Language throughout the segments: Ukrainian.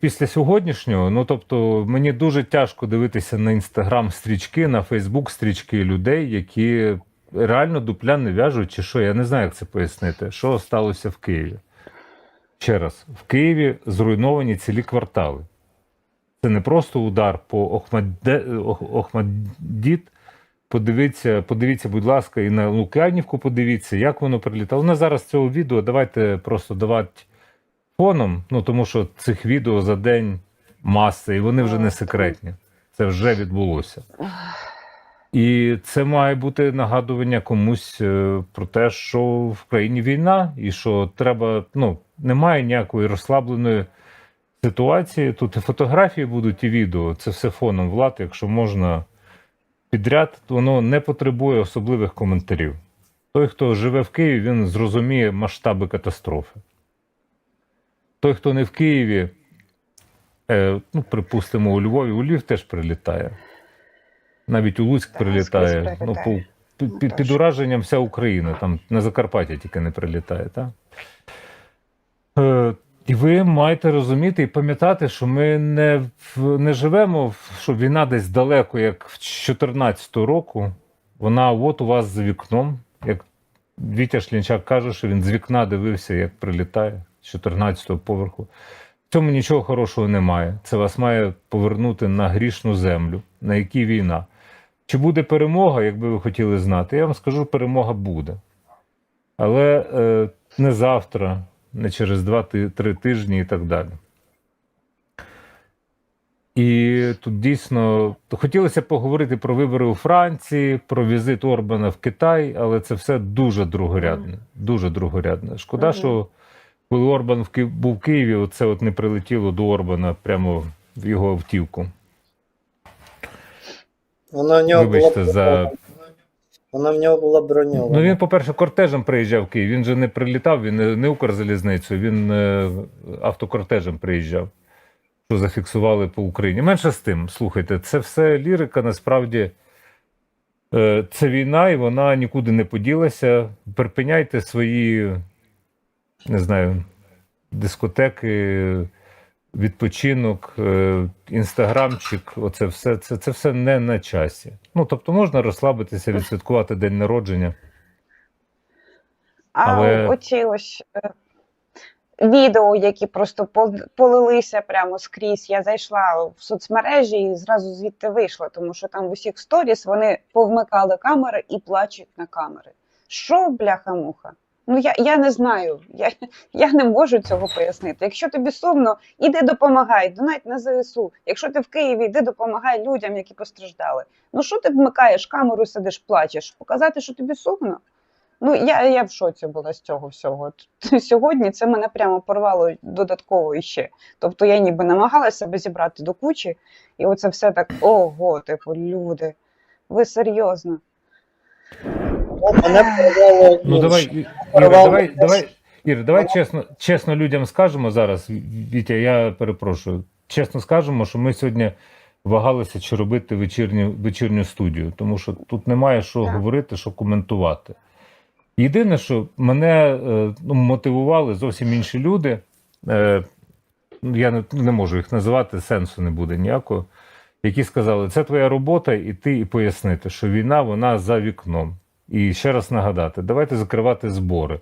після сьогоднішнього, ну тобто, мені дуже тяжко дивитися на інстаграм стрічки, на Фейсбук стрічки людей, які реально дупля не в'яжуть, чи що, я не знаю, як це пояснити. Що сталося в Києві? Ще раз, в Києві зруйновані цілі квартали. Це не просто удар по Охмадде, Ох- Охмаддіт. Подивіться, подивіться, будь ласка, і на Лук'янівку подивіться, як воно прилітало. На зараз цього відео давайте просто давати фоном, ну тому що цих відео за день маса, і вони вже не секретні. Це вже відбулося. І це має бути нагадування комусь е, про те, що в країні війна, і що треба, ну, немає ніякої розслабленої ситуації. Тут і фотографії будуть, і відео. Це все фоном влад, якщо можна підряд, воно не потребує особливих коментарів. Той, хто живе в Києві, він зрозуміє масштаби катастрофи. Той, хто не в Києві, е, ну, припустимо, у Львові, у Львів теж прилітає. Навіть у Луцьк прилітає. Ну, по, під, Ну, під, під ураженням вся Україна, там на Закарпаття тільки не прилітає, так? Е, і ви маєте розуміти і пам'ятати, що ми не, не живемо, що війна десь далеко, як в 2014 року. Вона от у вас за вікном. Як Вітя Шлінчак каже, що він з вікна дивився, як прилітає з 14-го поверху. В цьому нічого хорошого немає. Це вас має повернути на грішну землю, на якій війна. Чи буде перемога, якби ви хотіли знати? Я вам скажу, перемога буде. Але е, не завтра, не через 2-3 тижні і так далі. І тут дійсно хотілося поговорити про вибори у Франції, про візит Орбана в Китай, але це все дуже другорядне. Дуже другорядне. Шкода, що коли Орбан був в Києві, оце от не прилетіло до Орбана прямо в його автівку. Вона в нього Вибачте була за вона в нього була броньована. Ну він, по-перше, кортежем приїжджав в Київ. Він же не прилітав, він не, не Укрзалізницею, він е, автокортежем приїжджав, що зафіксували по Україні. Менше з тим, слухайте, це все лірика, насправді. Е, це війна, і вона нікуди не поділася. Припиняйте свої, не знаю, дискотеки, відпочинок, е, інстаграмчик. Оце все, це, це все не на часі. Ну, тобто можна розслабитися, відсвяткувати день народження. А Але- оці ось е, відео, які просто полилися прямо скрізь. Я зайшла в соцмережі і зразу звідти вийшла, тому що там в усіх сторіс вони повмикали камери і плачуть на камери. Що, бляха-муха? Ну я, я не знаю, я, я не можу цього пояснити. Якщо тобі сумно, іди допомагай, донать на ЗСУ. Якщо ти в Києві, іди допомагай людям, які постраждали. Ну що ти вмикаєш камеру, сидиш, плачеш? Показати, що тобі сумно? Ну, я, я в шоці була з цього всього. Сьогодні це мене прямо порвало додатково іще. Тобто я ніби намагалася себе зібрати до кучі, і оце все так, ого, типу, люди, ви серйозно. Ну, мене порвало Ну давай, І- Іра, давай, давай, Іра, давай чесно, чесно людям скажемо зараз. Вітя, я перепрошую. Чесно скажемо, що ми сьогодні вагалися, чи робити вечірню, вечірню студію, тому що тут немає що Так. говорити, що коментувати. Єдине, що мене е, ну, мотивували зовсім інші люди. Е, ну, я не, не можу їх називати, сенсу не буде ніякого. Які сказали, це твоя робота, іти і пояснити, що війна вона за вікном. І ще раз нагадати, давайте закривати збори.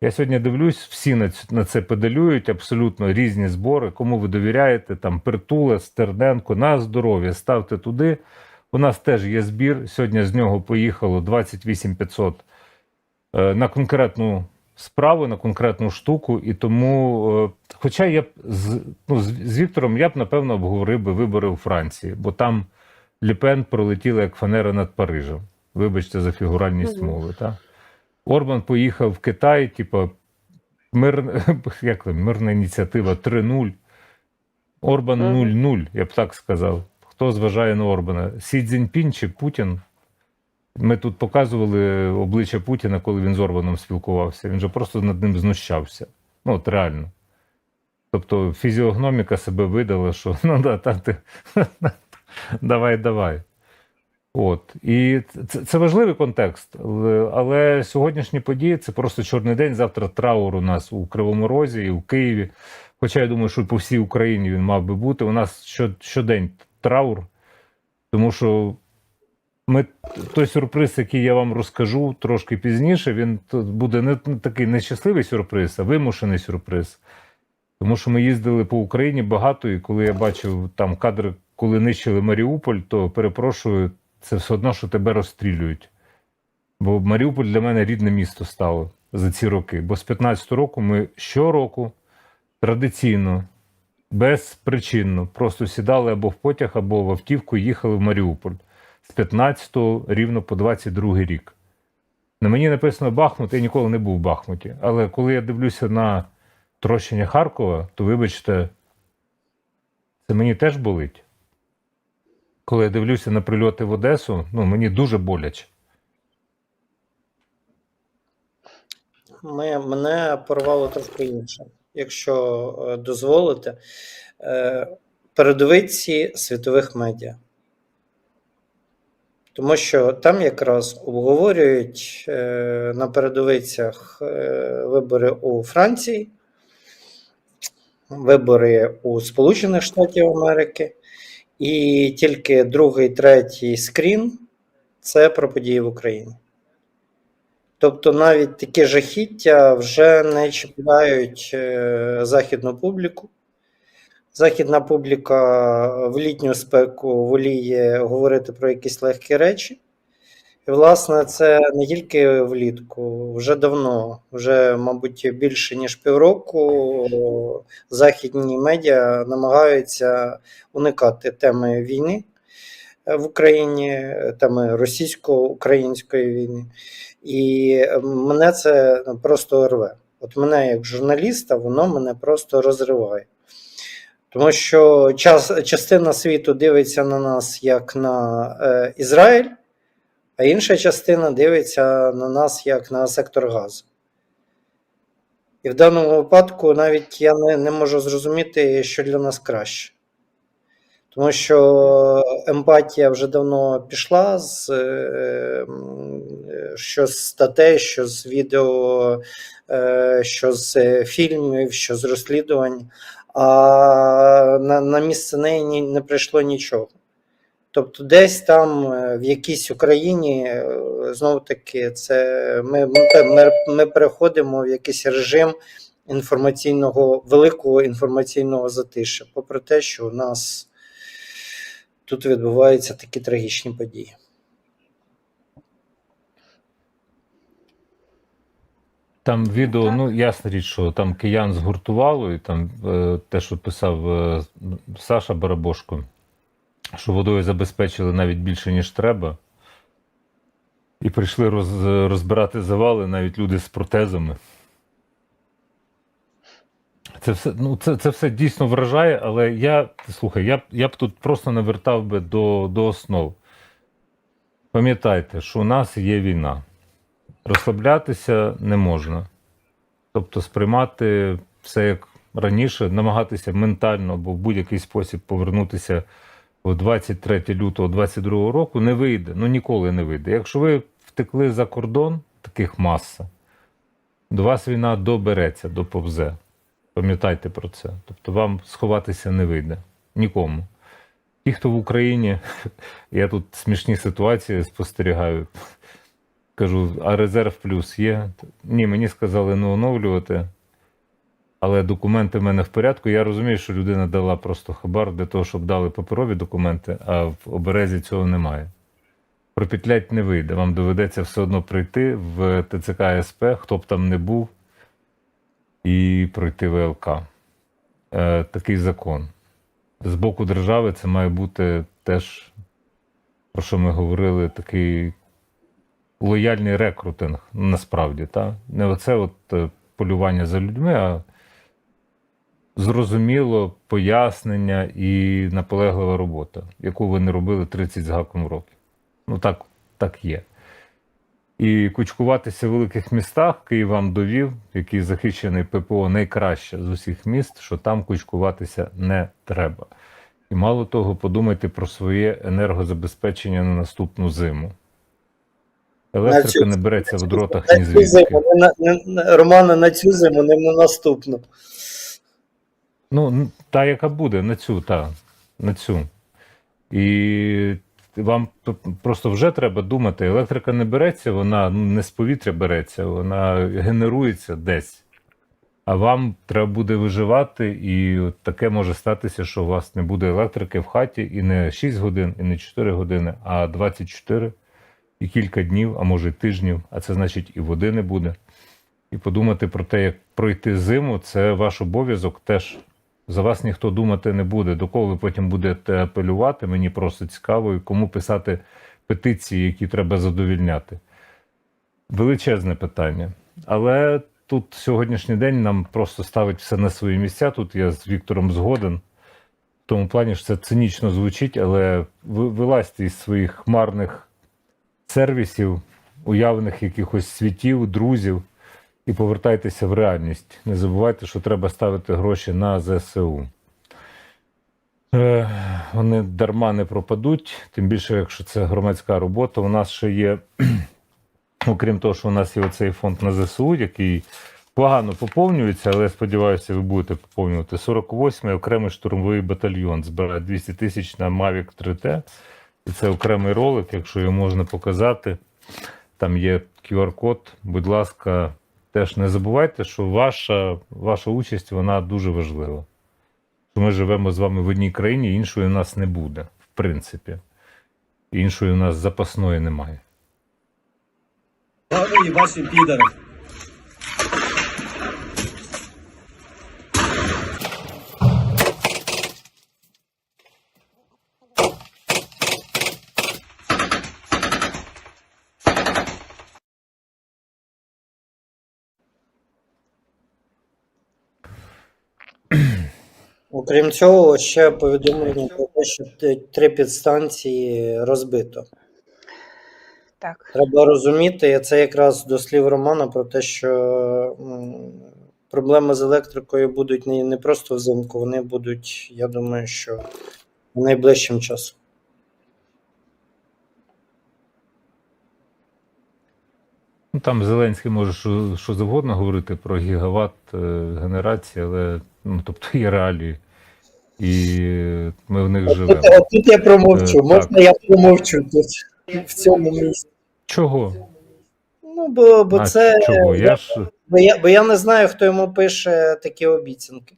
Я сьогодні дивлюсь, всі на, це педалюють, абсолютно різні збори. Кому ви довіряєте, там Притула, Стерненко, на здоров'я, ставте туди. У нас теж є збір. Сьогодні з нього поїхало 28 500 е, на конкретну справу, на конкретну штуку. І тому, е, хоча я б з, ну, з Віктором я б напевно обговорив би вибори у Франції, бо там Ліпен пролетіла як фанера над Парижем. Вибачте за фігуральність мови. Та? Орбан поїхав в Китай, типу, мир, як там, мирна ініціатива 3-0. Орбан Мгм. 0-0, я б так сказав. Хто зважає на Орбана? Сі Цзіньпін чи Путін? Ми тут показували обличчя Путіна, коли він з Орбаном спілкувався. Він же просто над ним знущався. Ну, от реально. Тобто фізіогноміка себе видала, що ну да, та ти давай, давай. От. І це, це важливий контекст. Але, сьогоднішні події це просто чорний день. Завтра траур у нас у Кривому Розі і у Києві. Хоча я думаю, що по всій Україні він мав би бути. У нас щодень траур, тому що ми, той сюрприз, який я вам розкажу трошки пізніше, він буде не такий нещасливий сюрприз, а вимушений сюрприз. Тому що ми їздили по Україні багато, і коли я бачив там кадри, коли нищили Маріуполь, то перепрошую, це все одно, що тебе розстрілюють. Бо Маріуполь для мене рідне місто стало за ці роки. Бо з 15-го року ми щороку традиційно, безпричинно, просто сідали або в потяг, або в автівку і їхали в Маріуполь з 15 го рівно по 22 рік. На мені написано Бахмут, я ніколи не був в Бахмуті. Але коли я дивлюся на трощення Харкова, то вибачте, це мені теж болить. Коли я дивлюся на прильоти в Одесу, ну мені дуже боляче. Мене порвало трошки інше. Якщо е, дозволите, е, передовиці світових медіа. Тому що там якраз обговорюють е, на передовицях вибори у Франції, вибори у Сполучених Штатів Америки, і тільки другий, третій скрін це про події в Україні. Тобто навіть такі жахіття вже не чіпляють е, західну публіку. Західна публіка в літню спеку воліє говорити про якісь легкі речі. І, власне, це не тільки влітку, вже давно, вже, мабуть, більше ніж півроку західні медіа намагаються уникати теми війни в Україні, теми російсько-української війни. І мене це просто рве. От мене, як журналіста, воно мене просто розриває. Тому що час, частина світу дивиться на нас як на е, Ізраїль, а інша частина дивиться на нас як на сектор газу. І в даному випадку навіть я не, не можу зрозуміти, що для нас краще. Тому що емпатія вже давно пішла з е, що з статей, що з відео, е, що з е, фільмів, що з розслідувань, а на, на місце неї не прийшло нічого. Тобто, десь там, е, в якійсь Україні, е, знову таки, це ми, ми, ми, ми переходимо в якийсь режим інформаційного, великого інформаційного затишя, попри те, що у нас тут відбуваються такі трагічні події. Там відео, ну ясна річ, що там киян згуртувало, і там е, те, що писав е, Саша Барабошко, що водою забезпечили навіть більше, ніж треба. І прийшли роз, розбирати завали навіть люди з протезами. Це все, ну, це, це все дійсно вражає, але я, слухай, я, я б тут просто навертав би до, до основ. Пам'ятайте, що у нас є війна. Розслаблятися не можна. Тобто сприймати все як раніше, намагатися ментально або в будь-який спосіб повернутися 23 лютого 22 року не вийде. Ну ніколи не вийде. Якщо ви втекли за кордон, таких маса, до вас війна добереться, доповзе. Пам'ятайте про це. Тобто вам сховатися не вийде. Нікому. Ті, хто в Україні, я тут смішні ситуації спостерігаю. Кажу, а резерв плюс є? Ні, мені сказали не оновлювати, але документи в мене в порядку. Я розумію, що людина дала просто хабар для того, щоб дали паперові документи, а в оберезі цього немає. Пропетлять не вийде. Вам доведеться все одно прийти в ТЦК СП, хто б там не був, і пройти ВЛК. Е, такий закон. З боку держави це має бути теж, про що ми говорили, такий лояльний рекрутинг, насправді, та? не оце от е, полювання за людьми, а зрозуміло пояснення і наполеглива робота, яку ви не робили 30 з гаком років. Ну так, так є. І кучкуватися в великих містах Київ вам довів, який захищений ППО найкраще з усіх міст, що там кучкуватися не треба. І мало того, подумайте про своє енергозабезпечення на наступну зиму. Електрика цю- не береться в дротах ні звідки. зиму, не на, не, на- Романе, на цю зиму, не на наступну. Ну, та, яка буде, на цю, та, на цю. І вам просто вже треба думати, електрика не береться, вона ну, не з повітря береться, вона генерується десь. А вам треба буде виживати, і таке може статися, що у вас не буде електрики в хаті і не 6 годин, і не 4 години, а 24 і кілька днів, а може тижнів, а це значить і води не буде. І подумати про те, як пройти зиму, це ваш обов'язок теж. За вас ніхто думати не буде. До кого ви потім будете апелювати, мені просто цікаво, і кому писати петиції, які треба задовільняти. Величезне питання. Але тут сьогоднішній день нам просто ставить все на свої місця. Тут я з Віктором згоден. В тому плані, що це цинічно звучить, але ви вилазьте із своїх хмарних сервісів, уявних якихось світів, друзів і повертайтеся в реальність. Не забувайте, що треба ставити гроші на ЗСУ. Е, Вони дарма не пропадуть, тим більше, якщо це громадська робота. У нас ще є, окрім того, що у нас є оцей фонд на ЗСУ, який погано поповнюється, але я сподіваюся, ви будете поповнювати. 48-й окремий штурмовий батальйон збирає 200 тисяч на Mavic 3T. І це окремий ролик, якщо його можна показати. Там є QR-код. Будь ласка, теж не забувайте, що ваша, ваша участь вона дуже важлива. Що ми живемо з вами в одній країні, іншої у нас не буде, в принципі. Іншої у нас запасної немає. Ладно, вашим пидоров. Окрім цього, ще повідомлення про те, що три підстанції розбито. Так. Треба розуміти, це якраз до слів Романа про те, що проблеми з електрикою будуть не, не просто взимку, вони будуть, я думаю, що найближчим часом. Ну, там Зеленський може що, що завгодно говорити про гігават е, генерації, але ну, тобто є реалії. І ми в них живемо. От, от тут я промовчу, Е, можна я промовчу тут в цьому місці. Чого? Ну, бо, бо А, це. чого? Я ж Бо я, бо я не знаю, хто йому пише такі обіцянки.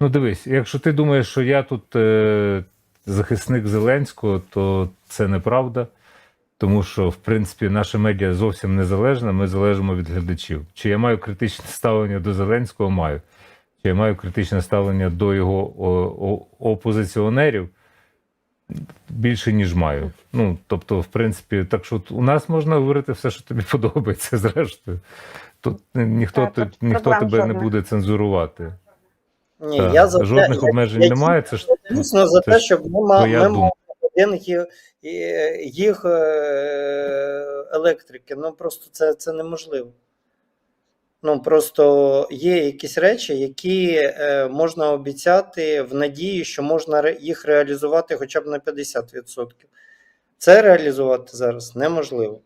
Ну, дивись, якщо ти думаєш, що я тут е, захисник Зеленського, то це неправда. Тому що, в принципі, наша медіа зовсім незалежна, ми залежимо від глядачів. Чи я маю критичне ставлення до Зеленського? Маю. Чи я маю критичне ставлення до його о, о, опозиціонерів? Більше, ніж маю. Ну, тобто, в принципі, так що у нас можна говорити все, що тобі подобається, зрештою. Тут ніхто, Так, тут ніхто проблем тебе не буде цензурувати. Ні, Так, я за Жодних я- обмежень я немає. Це ж Дійсно за це те, ж щоб ми, твоя ми один їх, е, електрики. Ну просто це, це неможливо. Ну просто є якісь речі, які е, можна обіцяти в надії, що можна їх реалізувати хоча б на 50%. Це реалізувати зараз неможливо.